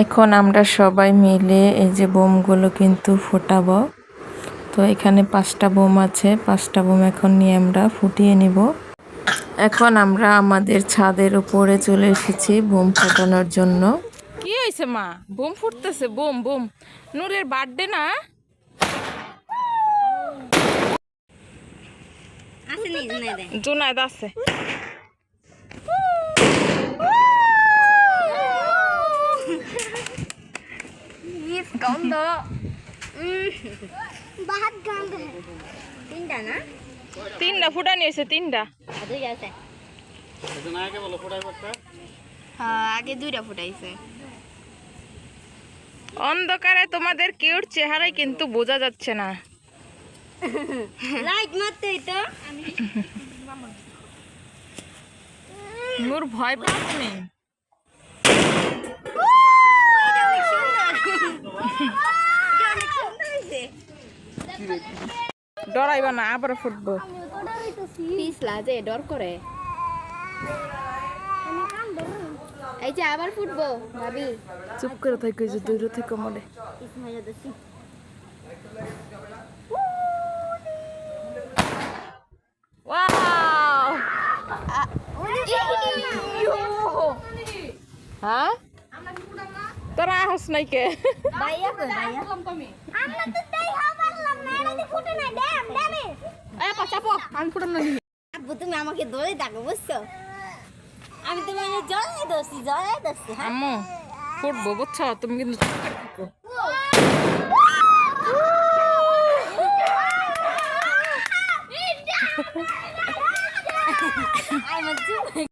এখন আমরা সবাই মিলে এই যে বোমগুলো কিন্তু ফোটাবো। তো এখানে পাঁচটা বোম আছে পাঁচটা বোম এখন নিয়ে আমরা ফুটিয়ে নিব। এখন আমরা আমাদের ছাদের উপরে চলে এসেছি বোম ফোটানোর জন্য। কি হয়েছে মা? বোম ফুটতেছে বোম বোম। নূরের বার্থডে না? আছে। নি জুনাই দে জুনায়দ আছে ইস গন্ধ বাহাত গন্ধ তিনটা না তিনটা ফুটা নিয়েছে তিনটা আর দুইটা আছে হ্যাঁ আগে দুইটা ফুটাইছে অন্ধকারে তোমাদের কিউট চেহারাই কিন্তু বোঝা যাচ্ছে না লাইট মারতেই তো নূর ভয় পাচ্ছি এটা ডরাইবা না আবার ফুটবো পিছলা যে ডর করে। এই যে আবার ফুটবো ভাবি। চুপ করে থাকি যে দূর থেকে মনে। হ্যাঁ? তোরা আহস নাই কে? আব্বু তুমি আমাকে ধরে থাকো বুঝছ? আমি তোমাকে জলে দোষি জলে দোষি হ্যাঁ? আম্মু ফুটবো বুঝছ? তুমি কিন্তু। I'm a